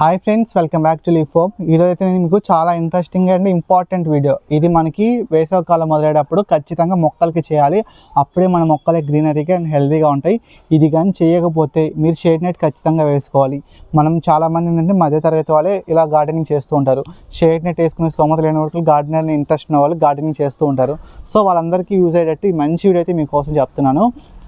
Hi friends welcome back to leaf hope ఈరోజు అయితే నేను మీకు చాలా ఇంట్రెస్టింగ్ అండ్ ఇంపార్టెంట్ వీడియో ఇది మనకి వేసవకాలం మొదలయ్యేటప్పుడు ఖచ్చితంగా మొక్కలకి చేయాలి. అప్పుడే మన మొక్కలే గ్రీనరీగా అండ్ హెల్తీగా ఉంటాయి. ఇది కానీ చేయకపోతే మీరు షేడ్ నెట్ ఖచ్చితంగా వేసుకోవాలి. మనం చాలామంది ఏంటంటే మధ్యతరగతి వాళ్ళే ఇలా గార్డెనింగ్ చేస్తూ ఉంటారు. షేడ్ నెట్ వేసుకునే స్తోమత లేని వాళ్ళు గార్డెనర్ ఇంట్రెస్ట్ ఉన్న వాళ్ళు గార్డెనింగ్ చేస్తూ ఉంటారు. సో వాళ్ళందరికీ యూజ్ అయ్యేటట్టు ఈ మంచి వీడియో అయితే మీకోసం చెప్తున్నాను.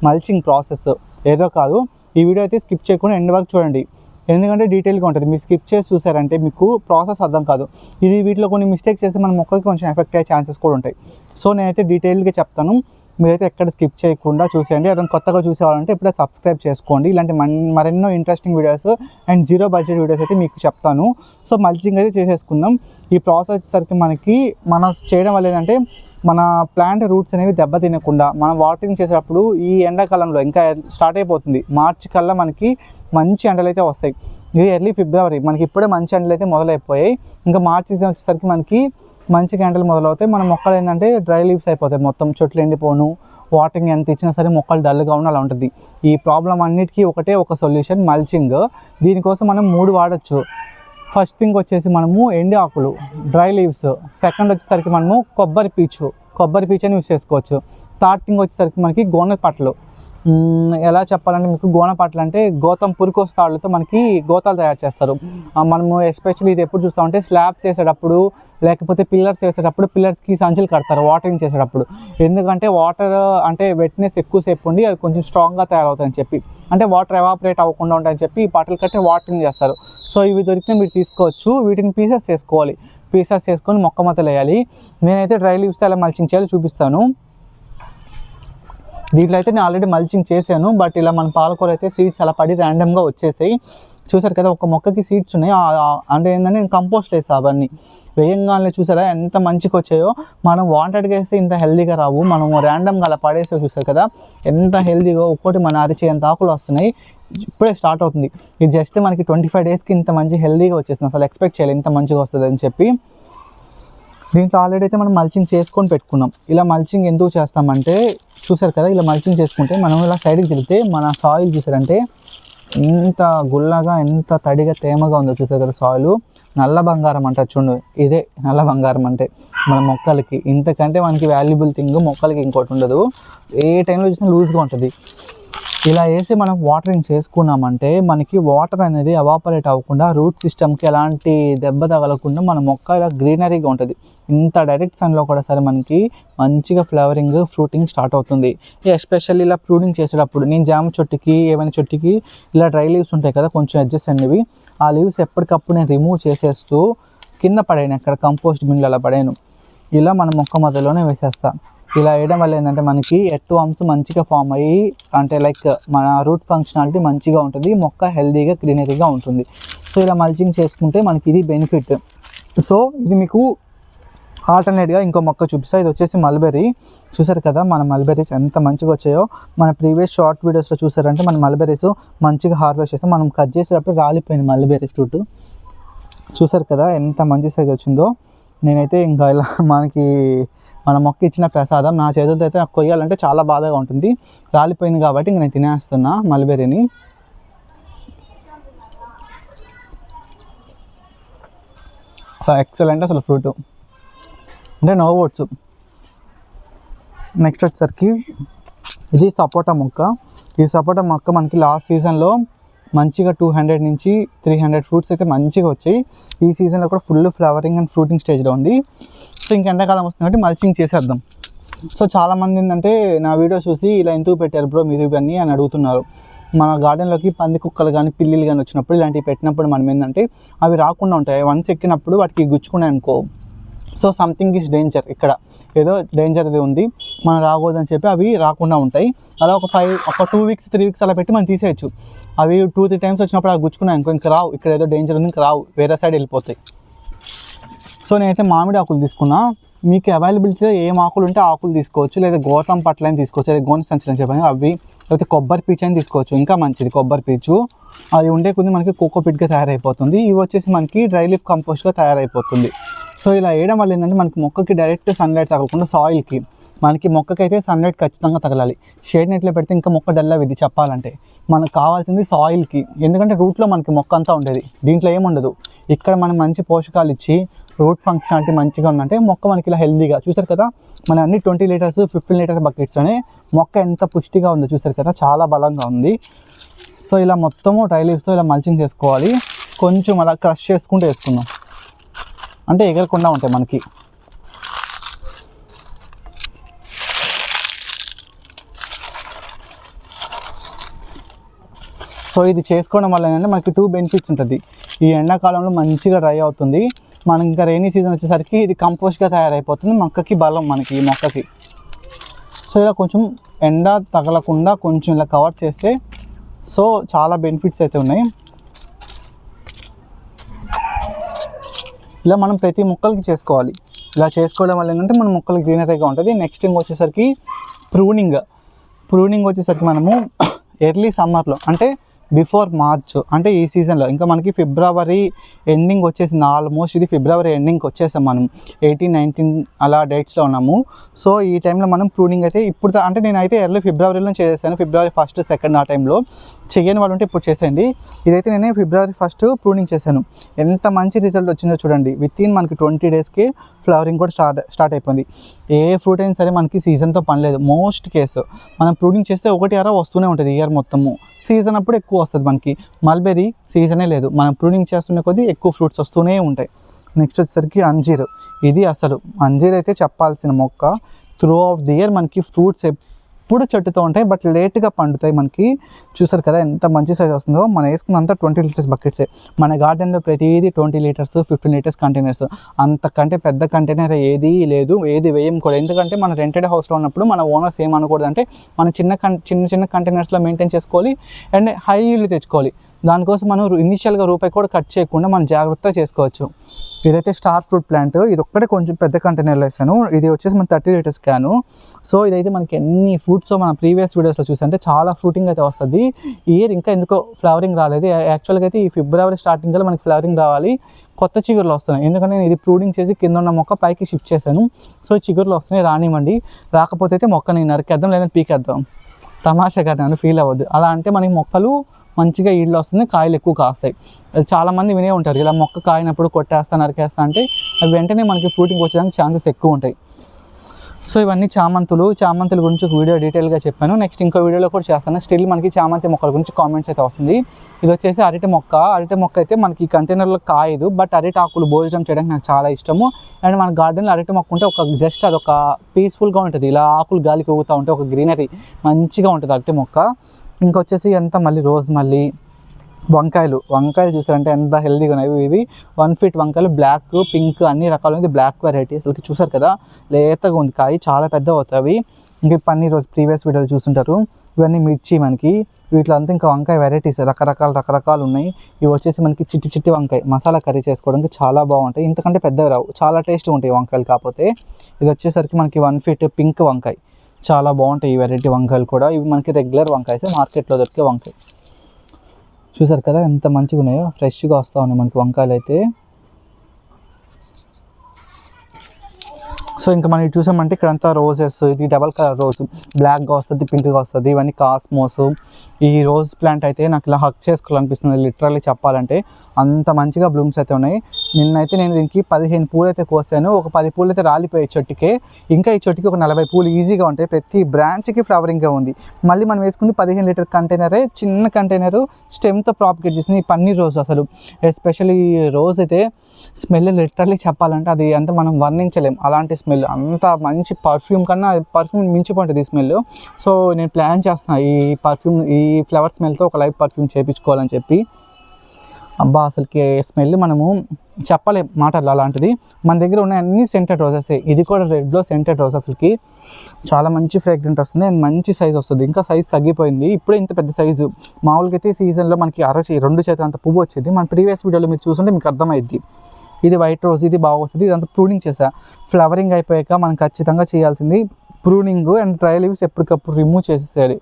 మల్చింగ్ ప్రాసెస్ ఏదో కాదు. ఈ వీడియో అయితే స్కిప్ చేయకుండా ఎండ్ వరకు చూడండి. ఎందుకంటే డీటెయిల్గా ఉంటుంది. మీరు స్కిప్ చేసి చూసారంటే మీకు ప్రాసెస్ అర్థం కాదు. ఇది వీటిలో కొన్ని మిస్టేక్స్ చేస్తే మన మొక్కకి కొంచెం ఎఫెక్ట్ అయ్యే ఛాన్సెస్ కూడా ఉంటాయి. సో నేనైతే డీటెయిల్గా చెప్తాను. మీరైతే ఎక్కడ స్కిప్ చేయకుండా చూసేయండి. ఎవరైనా కొత్తగా చూసేవాలంటే ఇప్పుడే సబ్స్క్రైబ్ చేసుకోండి. ఇలాంటి మన్ మరెన్నో interesting videos and zero budget videos అయితే మీకు చెప్తాను. సో మల్చింగ్ అయితే చేసేసుకుందాం. ఈ ప్రాసెస్ వచ్చేసరికి మనకి మనం చేయడం వల్ల ఏంటంటే మన ప్లాంట్ రూట్స్ అనేవి దెబ్బ తినకుండా మనం వాటరింగ్ చేసేటప్పుడు ఈ ఎండాకాలంలో ఇంకా స్టార్ట్ అయిపోతుంది. మార్చి కల్లా మనకి మంచి ఎండలు అయితే వస్తాయి. ఇది ఎర్లీ ఫిబ్రవరి మనకి ఇప్పుడే మంచి ఎండలు అయితే మొదలైపోయాయి. ఇంకా మార్చి సీజన్ వచ్చేసరికి మనకి మంచి గంటలు మొదలవుతాయి. మన మొక్కలు ఏంటంటే డ్రై లీవ్స్ అయిపోతాయి. మొత్తం చెట్లు ఎండిపోను వాటింగ్ ఎంత ఇచ్చినా సరే మొక్కలు డల్గా ఉన్న అలా ఉంటుంది. ఈ ప్రాబ్లం అన్నిటికీ ఒకటే ఒక సొల్యూషన్ మల్చింగ్. దీనికోసం మనం మూడు వాడచ్చు. ఫస్ట్ థింగ్ వచ్చేసి మనము ఎండి ఆకులు డ్రై లీవ్స్. సెకండ్ వచ్చేసరికి మనము కొబ్బరి పీచు కొబ్బరి పీచు అని యూస్ చేసుకోవచ్చు. థర్డ్ థింగ్ వచ్చేసరికి మనకి గోనె పట్టలు ఎలా చెప్పాలంటే మీకు గోనపాటలు అంటే గోతం పురికోస్ తాళ్ళతో మనకి గోతాలు తయారు చేస్తారు. మనము ఎస్పెషల్లీ ఇది ఎప్పుడు చూస్తామంటే స్లాబ్స్ వేసేటప్పుడు లేకపోతే పిల్లర్స్ వేసేటప్పుడు పిల్లర్స్కి సంచులు కడతారు వాటరింగ్ చేసేటప్పుడు. ఎందుకంటే వాటర్ అంటే వెట్నెస్ ఎక్కువసేపు ఉండి అవి కొంచెం స్ట్రాంగ్గా తయారవుతాయని చెప్పి. అంటే వాటర్ ఎవాపరేట్ అవ్వకుండా ఉంటాయని చెప్పి ఈ పాటలు కట్టి వాటరింగ్ చేస్తారు. సో ఇవి దొరికిన మీరు తీసుకోవచ్చు. వీటిని పీసెస్ చేసుకోవాలి. పీసెస్ చేసుకొని మొక్క మొదలు వేయాలి. నేనైతే డ్రై లీవ్స్ ఎలా మల్చింగ్ చేయాలో చూపిస్తాను. దీంట్లో అయితే నేను ఆల్రెడీ మల్చింగ్ చేశాను బట్ ఇలా మన పాలకూర అయితే సీడ్స్ అలా పడి ర్యాండమ్గా వచ్చేసాయి. చూసారు కదా ఒక మొక్కకి సీడ్స్ ఉన్నాయి. అంటే ఏంటంటే నేను కంపోస్ట్ వేసా అవన్నీ. వేయంగానే చూసారా ఎంత మంచిగా వచ్చాయో. మనం వాంటెడ్గా వేస్తే ఇంత హెల్దీగా రావు. మనం ర్యాండమ్గా అలా పడేసే చూసారు కదా ఎంత హెల్దీగా ఒక్కోటి మన అరిచే ఎంత ఆకులు వస్తున్నాయి. ఇప్పుడే స్టార్ట్ అవుతుంది. ఇది జస్ట్ మనకి ట్వంటీ ఫైవ్ డేస్కి ఇంత మంచి హెల్దీగా వచ్చేసింది. అసలు ఎక్స్పెక్ట్ చేయాలి ఇంత మంచిగా వస్తుంది అని చెప్పి. దీంట్లో ఆల్రెడీ అయితే మనం మల్చింగ్ చేసుకొని పెట్టుకున్నాం. ఇలా మల్చింగ్ ఎందుకు చేస్తామంటే చూసారు కదా ఇలా మల్చింగ్ చేసుకుంటే మనం ఇలా సైడ్కి తిరిగితే మన సాయిల్ చూసారంటే ఎంత గుల్లగా ఎంత తడిగా తేమగా ఉందో చూసారు కదా సాయిల్ నల్ల బంగారం అంటారు చూడు ఇదే నల్ల బంగారం అంటే మన మొక్కలకి. ఇంతకంటే మనకి వాల్యుబుల్ థింగ్ మొక్కలకి ఇంకోటి ఉండదు. ఏ టైంలో చూసినా లూజ్గా ఉంటుంది. ఇలా వేసి మనం వాటరింగ్ చేసుకున్నామంటే మనకి వాటర్ అనేది అవాపరేట్ అవ్వకుండా రూట్ సిస్టమ్కి ఎలాంటి దెబ్బ తగలకుండా మన మొక్క ఇలా గ్రీనరీగా ఉంటుంది. ఇంత డైరెక్ట్ సన్లో కూడా సరే మనకి మంచిగా ఫ్లవరింగ్ ఫ్రూటింగ్ స్టార్ట్ అవుతుంది. ఎస్పెషల్లీ ఇలా ప్రూడింగ్ చేసేటప్పుడు నేను జామ చెట్టుకి ఏమైనా చెట్టుకి ఇలా డ్రై లీవ్స్ ఉంటాయి కదా కొంచెం అడ్జస్ట్ అనేవి ఆ లీవ్స్ ఎప్పటికప్పుడు నేను రిమూవ్ చేసేస్తూ కింద పడాను అక్కడ కంపోస్ట్ బిన్లు అలా పడాను ఇలా మన మొక్క మధ్యలోనే వేసేస్తాను ఇలా వేయడం వల్ల ఏంటంటే మనకి ఎర్త్ వామ్స్ మంచిగా ఫామ్ అయ్యి అంటే లైక్ మన రూట్ ఫంక్షనాలిటీ మంచిగా ఉంటుంది మొక్క హెల్తీగా గ్రీనరీగా ఉంటుంది. సో ఇలా మల్చింగ్ చేసుకుంటే మనకి ఇది బెనిఫిట్ సో ఇది మీకు ఆల్టర్నేట్గా ఇంకో మొక్క చూపిస్తా. ఇది వచ్చేసి మల్బెర్రీ చూసారు కదా మన మల్బెర్రీస్ ఎంత మంచిగా వచ్చాయో. మన ప్రీవియస్ షార్ట్ వీడియోస్లో చూసారంటే మన మల్బెర్రీస్ మంచిగా హార్వెస్ట్ చేస్తాం మనం కట్ చేసేటప్పుడు రాలిపోయింది మల్బెర్రీ ఫ్రూట్ చూసారు కదా ఎంత మంచి సైజ్ వచ్చిందో. నేనైతే ఇంకా ఇలా మనకి మన మొక్క ఇచ్చిన ప్రసాదం నా చేతులతో అయితే నాకు కొయ్యాలంటే చాలా బాధగా ఉంటుంది. రాలిపోయింది కాబట్టి ఇంక నేను తినేస్తున్నా మల్బెర్రీని. అసలు ఎక్సలెంట్ అసలు ఫ్రూట్. అంటే నవ్వచ్చు నెక్స్ట్ వచ్చేసరికి ఇది సపోటా మొక్క. ఈ సపోటా మొక్క మనకి లాస్ట్ సీజన్లో మంచిగా టూ హండ్రెడ్ నుంచి త్రీ హండ్రెడ్ ఫ్రూట్స్ అయితే మంచిగా వచ్చాయి. ఈ సీజన్లో కూడా ఫుల్ ఫ్లవరింగ్ అండ్ ఫ్రూటింగ్ స్టేజ్లో ఉంది. సో ఇంక ఎండాకాలం వస్తుంది కాబట్టి మల్చింగ్ చేసేద్దాం. సో చాలామంది ఏంటంటే నా వీడియో చూసి ఇలా ఎందుకు పెట్టారు బ్రో మీరు ఇవన్నీ అని అడుగుతున్నారు. మన గార్డెన్లోకి పంది కుక్కలు కానీ పిల్లిలు కానీ వచ్చినప్పుడు ఇలాంటివి పెట్టినప్పుడు మనం ఏంటంటే అవి రాకుండా ఉంటాయి. వన్స్ ఎక్కినప్పుడు వాటికి గుచ్చుకున్నాయి అనుకో. సో సంథింగ్ ఈజ్ డేంజర్ ఇక్కడ. ఏదో డేంజర్ అది ఉంది. మనం రాకూడదని చెప్పి అవి రాకుండా ఉంటాయి. అలా ఒక ఫైవ్ ఒక టూ వీక్స్ త్రీ వీక్స్ అలా పెట్టి మనం తీసేయచ్చు. అవి టూ త్రీ టైమ్స్ వచ్చినప్పుడు అవి గుచ్చుకున్నాయి ఇంకో ఇంకా రావు. ఇక్కడ ఏదో డేంజర్ ఉంది ఇంకా రావు. వేరే సైడ్ వెళ్ళిపోతాయి. సో నేనైతే మామిడి ఆకులు తీసుకున్నా. మీకు అవైలబిలిటీలో ఏం ఆకులు ఉంటే ఆకులు తీసుకోవచ్చు. లేదా గోతం పట్లని తీసుకోవచ్చు. లేదా గోనె సంచులు అని చెప్పాను. అవి లేకపోతే కొబ్బరి పీచు అని తీసుకోవచ్చు. ఇంకా మంచిది కొబ్బరి పీచు. అది ఉండే కొద్ది మనకి కోకో పిట్గా తయారైపోతుంది. ఇవి వచ్చేసి మనకి డ్రై లీఫ్ కంపోస్ట్గా తయారైపోతుంది. సో ఇలా వేయడం వల్ల ఏంటంటే మనకి మొక్కకి డైరెక్ట్ సన్లైట్ తగలకుండా సాయిల్కి మనకి మొక్కకైతే సన్లైట్ ఖచ్చితంగా తగలాలి. షేడ్ నెట్లో పెడితే ఇంకా మొక్క డల్ అవ్వద్ది చెప్పాలంటే. మనకు కావాల్సింది సాయిల్కి ఎందుకంటే రూట్లో మనకి మొక్క అంతా ఉండేది. దీంట్లో ఏముండదు ఇక్కడ మనం మంచి పోషకాలు ఇచ్చి రూట్ ఫంక్షనాలిటీ మంచిగా ఉందంటే మొక్క మనకి ఇలా హెల్దీగా చూసారు కదా? మన అన్ని ట్వంటీ లీటర్స్ ఫిఫ్టీన్ లీటర్స్ బకెట్స్లోనే మొక్క ఎంత పుష్టిగా ఉందో చూసారు కదా? చాలా బలంగా ఉంది. సో ఇలా మొత్తము డ్రై ఇలా మల్చింగ్ చేసుకోవాలి. కొంచెం అలా క్రష్ చేసుకుంటూ వేసుకుందాం. అంటే ఎగరకుండా ఉంటాయి మనకి. సో ఇది చేసుకోవడం వల్ల ఏంటంటే మనకి టూ బెనిఫిట్స్ ఉంటుంది. ఈ ఎండాకాలంలో మంచిగా డ్రై అవుతుంది. మనకి ఇంకా రైనీ సీజన్ వచ్చేసరికి ఇది కంపోస్ట్గా తయారైపోతుంది. మొక్కకి బలం మనకి ఈ మొక్కకి. సో ఇలా కొంచెం ఎండ తగలకుండా కొంచెం ఇలా కవర్ చేస్తే సో చాలా బెనిఫిట్స్ అయితే ఉన్నాయి. ఇలా మనం ప్రతి మొక్కలకి చేసుకోవాలి. ఇలా చేసుకోవడం వల్ల ఏంటంటే మన మొక్కలు గ్రీనరీగా ఉంటుంది. నెక్స్ట్ ఇంక వచ్చేసరికి ప్రూనింగ్ ప్రూనింగ్ వచ్చేసరికి మనము ఎర్లీ సమ్మర్లో అంటే బిఫోర్ మార్చ్ అంటే ఈ సీజన్లో. ఇంకా మనకి ఫిబ్రవరి ఎండింగ్ వచ్చేసింది. ఆల్మోస్ట్ ఇది ఫిబ్రవరి ఎండింగ్కి వచ్చేసాం మనం. ఎయిటీన్ నైన్టీన్ అలా డేట్స్లో ఉన్నాము. సో ఈ టైంలో మనం ప్రూనింగ్ అయితే ఇప్పుడు అంటే నేనైతే ఎర్లీ ఫిబ్రవరిలో చేసేసాను. ఫిబ్రవరి ఫస్ట్ సెకండ్ ఆ టైంలో. చేయని వాళ్ళు ఉంటే ఇప్పుడు చేసేయండి. ఇదైతే నేను ఫిబ్రవరి ఫస్ట్ ప్రూనింగ్ చేశాను. ఎంత మంచి రిజల్ట్ వచ్చిందో చూడండి. విత్ ఇన్ మనకి ట్వంటీ డేస్కి ఫ్లవరింగ్ కూడా స్టార్ట్ స్టార్ట్ అయిపోయింది. ఏ ఫ్రూట్ అయినా సరే మనకి సీజన్తో పని లేదు. మోస్ట్ కేసు మనం ప్రూనింగ్ చేస్తే ఒకటి అర వస్తూనే ఉంటుంది ఇయర్ మొత్తము. సీజన్ అప్పుడు ఎక్కువ వస్తుంది మనకి. మల్బెరీ సీజనే లేదు. మనం ప్రూనింగ్ చేస్తున్న కొద్దీ ఎక్కువ ఫ్రూట్స్ వస్తూనే ఉంటాయి. నెక్స్ట్ వచ్చేసరికి అంజీర్. ఇది అసలు అంజీర్ అయితే చెప్పాల్సిన మొక్క. త్రూ ఆఫ్ ది ఇయర్ మనకి ఫ్రూట్స్ ఎప్పుడు చెట్టుతో ఉంటాయి బట్ లేట్గా పండుతాయి మనకి. చూసారు కదా ఎంత మంచి సైజ్ వస్తుందో. మనం వేసుకున్నంత ట్వంటీ లీటర్స్ బకెట్సే. మన గార్డెన్లో ప్రతిదీ twenty litres fifteen litres containers. అంతకంటే పెద్ద కంటైనర్ ఏది లేదు ఏది వేయం కూడా ఎందుకంటే మన రెంటెడ్ హౌస్లో ఉన్నప్పుడు మన ఓనర్స్ ఏమనకూడదు అంటే మన చిన్న కం చిన్న చిన్న కంటైనర్స్లో మెయింటైన్ చేసుకోవాలి. అండ్ హై ఇల్లు తెచ్చుకోవాలి. దానికోసం మనం ఇనిషియల్గా రూపాయి కూడా కట్ చేయకుండా మనం జాగ్రత్తగా చేసుకోవచ్చు. ఇదైతే స్టార్ ఫ్రూట్ ప్లాంట్. ఇది ఒక్కటే కొంచెం పెద్ద కంటైనర్లో వేసాను. ఇది వచ్చేసి మన థర్టీ లీటర్స్ క్యాను సో ఇదైతే మనకి ఎన్ని ఫ్రూట్స్ మన ప్రీవియస్ వీడియోస్లో చూసంటే చాలా ఫ్రూటింగ్ అయితే వస్తుంది. ఇయర్ ఇంకా ఎందుకో ఫ్లవరింగ్ రాలేదు. యాక్చువల్గా అయితే ఈ ఫిబ్రవరి స్టార్టింగ్లో మనకి ఫ్లవరింగ్ రావాలి. కొత్త చిగురులు వస్తున్నాయి. ఎందుకంటే నేను ఇది ప్రూడింగ్ చేసి కింద ఉన్న మొక్క పైకి షిఫ్ట్ చేశాను. సో చిగురులు వస్తున్నాయి. రానివ్వండి. రాకపోతే అయితే మొక్క నేను నరికేద్దాం. లేదంటే పీకేద్దాం. తమాషాగా నన్ను ఫీల్ అవ్వద్దు. అలా అంటే మనకి మొక్కలు మంచిగా ఈళ్ళు వస్తుంది కాయలు ఎక్కువ కాస్తాయి. చాలామంది వినే ఉంటారు ఇలా మొక్క కాయనప్పుడు కొట్టేస్తా నరికేస్తా అంటే అవి వెంటనే మనకి ఫ్రూటింగ్ వచ్చేదానికి ఛాన్సెస్ ఎక్కువ ఉంటాయి. సో ఇవన్నీ చామంతులు చామంతుల గురించి ఒక వీడియో డీటెయిల్గా చెప్పాను. నెక్స్ట్ ఇంకో వీడియోలో కూడా చేస్తాను. స్టిల్ మనకి చామంతి మొక్కల గురించి కామెంట్స్ అయితే వస్తుంది. ఇది వచ్చేసి అరటి మొక్క. అరటి మొక్క అయితే మనకి కంటైనర్లో కాయదు బట్ అరటి ఆకులు భోజనం చేయడానికి నాకు చాలా ఇష్టము. అండ్ మన గార్డెన్లో అరటి మొక్క ఉంటే ఒక జస్ట్ అది ఒక పీస్ఫుల్గా ఉంటుంది. ఇలా ఆకులు గాలికి ఊగుతూ ఉంటే ఒక గ్రీనరీ మంచిగా ఉంటుంది అరటి మొక్క. ఇంకొచ్చేసి ఎంత మళ్ళీ రోజ్ మళ్ళీ వంకాయలు. వంకాయలు చూసారంటే ఎంత హెల్దీగా ఉన్నాయి. ఇవి వన్ ఫీట్ వంకాయలు బ్లాక్ పింక్ అన్ని రకాలు ఉంది బ్లాక్ వెరైటీ అసలు చూసారు కదా? లేతగా ఉంది కాయ చాలా పెద్ద అవుతాయి ఇంక పన్నీర్ రోజు ప్రీవియస్ వీడియోలు చూస్తుంటారు. ఇవన్నీ మిర్చి మనకి. వీటిలో అంతా ఇంకా వంకాయ వెరైటీస్ రకరకాల రకరకాలు ఉన్నాయి. ఇవి వచ్చేసి మనకి చిట్టి చిట్టి వంకాయ. మసాలా కర్రీ చేసుకోవడానికి చాలా బాగుంటాయి. ఇంతకంటే పెద్దవి రావు. చాలా టేస్ట్ ఉంటాయి వంకాయలు కాకపోతే. ఇది వచ్చేసరికి మనకి వన్ ఫీట్ పింక్ వంకాయ. చాలా బాగుంటాయి ఈ వెరైటీ వంకాయలు కూడా. ఇవి మనకి రెగ్యులర్ వంకాయ మార్కెట్లో దొరికే వంకాయ చూసారు కదా ఎంత మంచిగా ఉన్నాయో ఫ్రెష్గా వస్తూ ఉన్నాయి మనకి వంకాయలు అయితే సో ఇంకా మనం చూసామంటే ఇక్కడంతా రోజెస్ ఇది డబల్ కలర్ రోజ్ బ్లాక్గా వస్తుంది పింక్గా వస్తుంది ఇవన్నీ కాస్మోస్ ఈ రోజ్ ప్లాంట్ అయితే నాకు ఇలా హక్ చేసుకోవాలనిపిస్తుంది లిటరల్లీ చెప్పాలంటే. అంత మంచిగా బ్లూమ్స్ అయితే ఉన్నాయి. నిన్నైతే నేను దీనికి పదిహేను పూలు అయితే కోసాను. ఒక పది పూలు అయితే రాలిపోయాయి చెట్టుకే ఇంకా ఈ చెట్టుకి ఒక నలభై పూలు ఈజీగా ఉంటాయి. ప్రతి బ్రాంచ్కి ఫ్లవరింగ్గా ఉంది. మళ్ళీ మనం వేసుకుంది పదిహేను లీటర్ కంటైనరే చిన్న కంటైనరు స్టెమ్తో ప్రాపిగేట్ చేసింది ఈ పన్నీర్ రోజు అసలు. ఎస్పెషల్లీ రోజు అయితే స్మెల్ లిటరల్లీ చెప్పాలంటే అది అంటే మనం వర్ణించలేం. అలాంటి స్మెల్ అంత మంచి పర్ఫ్యూమ్ కన్నా పర్ఫ్యూమ్ మించిపోతుంది ఈ స్మెల్ సో నేను ప్లాన్ చేస్తున్నాను ఈ పర్ఫ్యూమ్ ఈ ఫ్లవర్ స్మెల్తో ఒక లైఫ్ పర్ఫ్యూమ్ చేయించుకోవాలని చెప్పి. అబ్బా అసలుకి స్మెల్ మనము చెప్పలే మాటలు అలాంటిది. మన దగ్గర ఉన్న అన్ని సెంటెడ్ రోజెస్ ఇది కూడా రెడ్లో సెంటెడ్ రోజ్ అసలుకి. చాలా మంచి ఫ్రేగ్రెంట్ వస్తుంది. అండ్ మంచి సైజ్ వస్తుంది. ఇంకా సైజ్ తగ్గిపోయింది. ఇప్పుడే ఇంత పెద్ద సైజు మామూలుగా అయితే సీజన్లో మనకి అరచి రెండు చేతులు అంత పువ్వు వచ్చేది. మన ప్రీవియస్ వీడియోలో మీరు చూస్తుంటే మీకు అర్థమైద్ది. ఇది వైట్ రోజ్ ఇది బాగా వస్తుంది. ఇదంతా ప్రూనింగ్ చేసా ఫ్లవరింగ్ అయిపోయాక మనం ఖచ్చితంగా చేయాల్సింది ప్రూనింగ్ అండ్ డ్రై లీవ్స్ ఎప్పటికప్పుడు రిమూవ్ చేసేసేయాలి.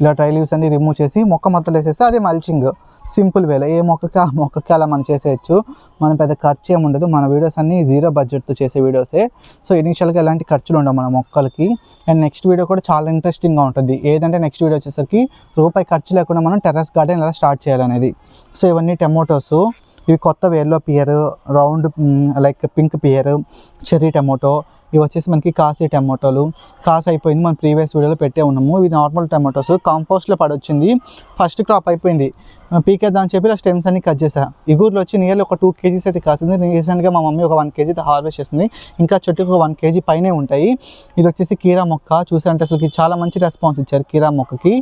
ఇలా ట్రై లీవ్స్ అన్ని రిమూవ్ చేసి మొక్క మొత్తం వేసేస్తే అదే మల్చింగ్ సింపుల్ వేలో. ఏ మొక్కకి ఆ మొక్కకి అలా మనం చేసేయచ్చు. మనం పెద్ద ఖర్చు ఏమి ఉండదు. మన వీడియోస్ అన్నీ జీరో బడ్జెట్తో చేసే వీడియోసే. సో ఇనిషియల్గా ఎలాంటి ఖర్చులు ఉండవు మన మొక్కలకి. అండ్ నెక్స్ట్ వీడియో కూడా చాలా ఇంట్రెస్టింగ్గా ఉంటుంది. ఏదంటే నెక్స్ట్ వీడియో వచ్చేసరికి రూపాయి ఖర్చు లేకుండా మనం టెర్రస్ గార్డెన్ ఎలా స్టార్ట్ చేయాలనేది. సో ఇవన్నీ టమోటోస్. ఇవి కొత్త yellow pear round like pink pear cherry tomato ఇవి వచ్చేసి మనకి కాసి టమాటోలు. కాసి అయిపోయింది. మనం ప్రీవియస్ వీడియోలో పెట్టే ఉన్నాము. ఇవి నార్మల్ టమాటోస్. కాంపోస్ట్లో పడొచ్చింది. ఫస్ట్ క్రాప్ అయిపోయింది. పీకేద్దామని చెప్పి ఇలా స్టెమ్స్ అన్ని కట్ చేసా ఇగూర్లో వచ్చి నియర్లీ ఒక టూ కేజీస్ అయితే కాసింది. రీసెంట్గా మా మమ్మీ ఒక వన్ కేజీ అయితే హార్వెస్ట్ చేసింది. ఇంకా చెట్టుకు ఒక వన్ కేజీ పైనే ఉంటాయి. ఇది వచ్చేసి కీరా మొక్క. చూసారంటే అసలు చాలా మంచి రెస్పాన్స్ ఇచ్చారు కీరా మొక్కకి.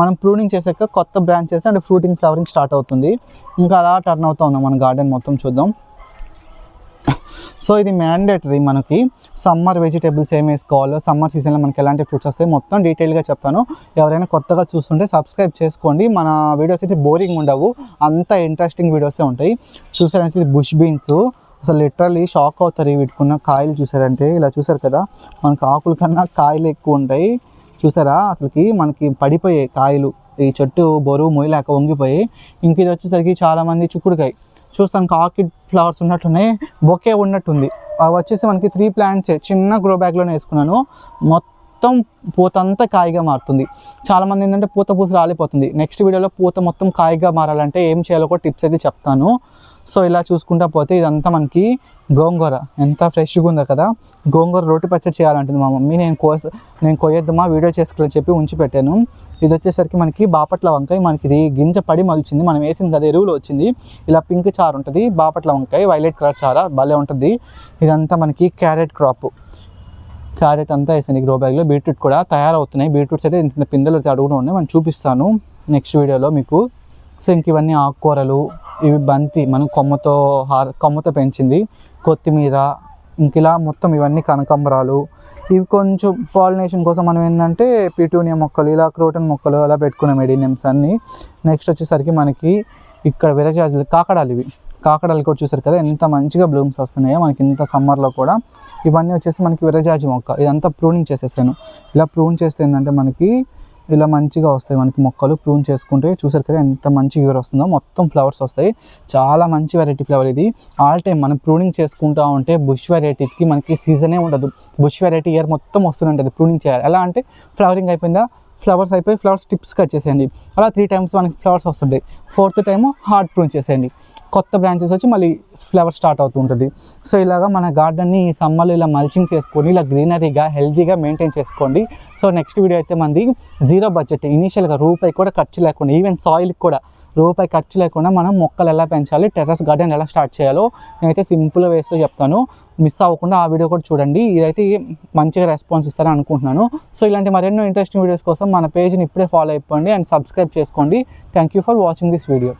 మనం ప్రూనింగ్ చేసాక కొత్త branches and fruiting flowering start అవుతుంది. ఇంకా అలా టర్న్ అవుతా ఉంది మన గార్డెన్ మొత్తం చూద్దాం. సో ఇది మ్యాండేటరీ మనకి. సమ్మర్ వెజిటేబుల్స్ ఏం వేసుకోవాలో సమ్మర్ సీజన్లో మనకి ఎలాంటి ఫ్రూట్స్ వస్తాయి మొత్తం డీటెయిల్గా చెప్తాను. ఎవరైనా కొత్తగా చూస్తుంటే సబ్స్క్రైబ్ చేసుకోండి. మన వీడియోస్ అయితే బోరింగ్ ఉండవు అంత ఇంట్రెస్టింగ్ వీడియోసే ఉంటాయి. చూసారంటే ఇది బుష్ బీన్స్ అసలు లిటరల్లీ షాక్ అవుతారు వీటికున్న కాయలు చూసారంటే. ఇలా చూసారు కదా మనకి ఆకుల కన్నా కాయలు ఎక్కువ ఉంటాయి. చూసారా? అసలుకి మనకి పడిపోయాయి కాయలు. ఈ చెట్టు బరువు మొయ్యలేక వంగిపోయి ఇంక ఇది వచ్చేసరికి చాలామంది చుక్కుడుకాయ. చూస్తానికి ఆర్కిడ్ ఫ్లవర్స్ ఉన్నట్టున్నాయి. బొకే ఉన్నట్టుంది. అవి వచ్చేసి మనకి త్రీ ప్లాంట్సే చిన్న గ్రో బ్యాగ్లోనే వేసుకున్నాను. మొత్తం పూతంతా కాయగా మారుతుంది. చాలామంది ఏంటంటే పూత పూసి రాలిపోతుంది. నెక్స్ట్ వీడియోలో పూత మొత్తం కాయగా మారాలంటే ఏం చేయాలో కూడా టిప్స్ అయితే చెప్తాను. సో ఇలా చూసుకుంటా పోతే ఇదంతా మనకి గోంగూర. ఎంత ఫ్రెష్గా ఉందో కదా. గోంగూర రోటి పచ్చడి చేయాలంటుంది మా మమ్మీ. నేను కోస నేను కొయ్యొద్దామా వీడియో చేసుకుని చెప్పి ఉంచి పెట్టాను. ఇది వచ్చేసరికి మనకి బాపట్ల వంకాయ మనకి ఇది గింజ పడి మలిచింది. మనం వేసింది కదా ఎరువులు వచ్చింది. ఇలా పింక్ చారు ఉంటుంది బాపట్ల వంకాయ వైలెట్ కలర్ చార భలే ఉంటుంది. ఇదంతా మనకి క్యారెట్ క్రాప్. క్యారెట్ అంతా వేసాను గ్రో బ్యాగ్లో. బీట్రూట్ కూడా తయారవుతున్నాయి. బీట్రూట్స్ అయితే ఇంత పిందెలు అయితే అడుగుతూ ఉన్నాయి. మనం చూపిస్తాను నెక్స్ట్ వీడియోలో మీకు. సో ఇంక ఇవన్నీ ఆకుకూరలు ఇవి బంతి మనం కొమ్మతో హార కొమ్మతో పెంచింది కొత్తిమీర ఇంక ఇలా మొత్తం ఇవన్నీ కనకాంబరాలు. ఇవి కొంచెం పాలినేషన్ కోసం మనం ఏంటంటే పిటూనియా మొక్కలు ఇలా క్రోటన్ మొక్కలు అలా పెట్టుకున్నాం మెడినియమ్స్ అన్నీ. నెక్స్ట్ వచ్చేసరికి మనకి ఇక్కడ విరజాజులు కాకడాలు ఇవి. కాకడాలు కూడా చూసారు కదా ఎంత మంచిగా బ్లూమ్స్ వస్తున్నాయో మనకి ఇంత సమ్మర్లో కూడా. ఇవన్నీ వచ్చేసి మనకి విరజాజి మొక్క ఇదంతా ప్రూనింగ్ చేసేసాను. ఇలా ప్రూన్ చేస్తే ఏంటంటే మనకి ఇలా మంచిగా వస్తాయి. మనకి మొక్కలు ప్రూన్ చేసుకుంటే చూసారు కదా ఎంత మంచి వ్యూర్ వస్తుందో. మొత్తం ఫ్లవర్స్ వస్తాయి. చాలా మంచి వెరైటీ ఫ్లవర్ ఇది. ఆల్ టైం మనం ప్రూనింగ్ చేసుకుంటా ఉంటే బుష్ వెరైటీకి మనకి సీజనే ఉండదు. బుష్ వెరైటీ ఇయర్ మొత్తం వస్తుంటుంది ప్రూనింగ్ చేయాలి. ఎలా అంటే ఫ్లవరింగ్ అయిపోయిందా? ఫ్లవర్స్ అయిపోయి ఫ్లవర్స్ టిప్స్ కట్ చేసేయండి. అలా త్రీ టైమ్స్ మనకి ఫ్లవర్స్ వస్తుంటాయి. ఫోర్త్ టైము హార్డ్ ప్రూన్ చేసేయండి. కొత్త బ్రాంచెస్ వచ్చి మళ్ళీ ఫ్లవర్ స్టార్ట్ అవుతుంటుంది సో ఇలాగా మన గార్డెన్ని ఈ సమ్మర్లో ఇలా మల్చింగ్ చేసుకొని ఇలా గ్రీనరీగా హెల్తీగా మెయింటైన్ చేసుకోండి. సో నెక్స్ట్ వీడియో అయితే మంది జీరో బడ్జెట్ ఇనీషియల్గా రూపాయి కూడా ఖర్చు లేకుండా ఈవెన్ సాయిల్కి కూడా రూపాయి ఖర్చు లేకుండా మనం మొక్కలు ఎలా పెంచాలి టెర్రస్ గార్డెన్ ఎలా స్టార్ట్ చేయాలో నేనైతే సింపుల్గా వేస్తూ చెప్తాను. మిస్ అవ్వకుండా ఆ వీడియో కూడా చూడండి. ఇదైతే మంచిగా రెస్పాన్స్ ఇస్తారని అనుకుంటున్నాను. సో ఇలాంటి మరెన్నో ఇంట్రెస్టింగ్ వీడియోస్ కోసం మన పేజ్ని ఇప్పుడే ఫాలో అయిపోండి అండ్ సబ్స్క్రైబ్ చేసుకోండి. Thank you for watching this video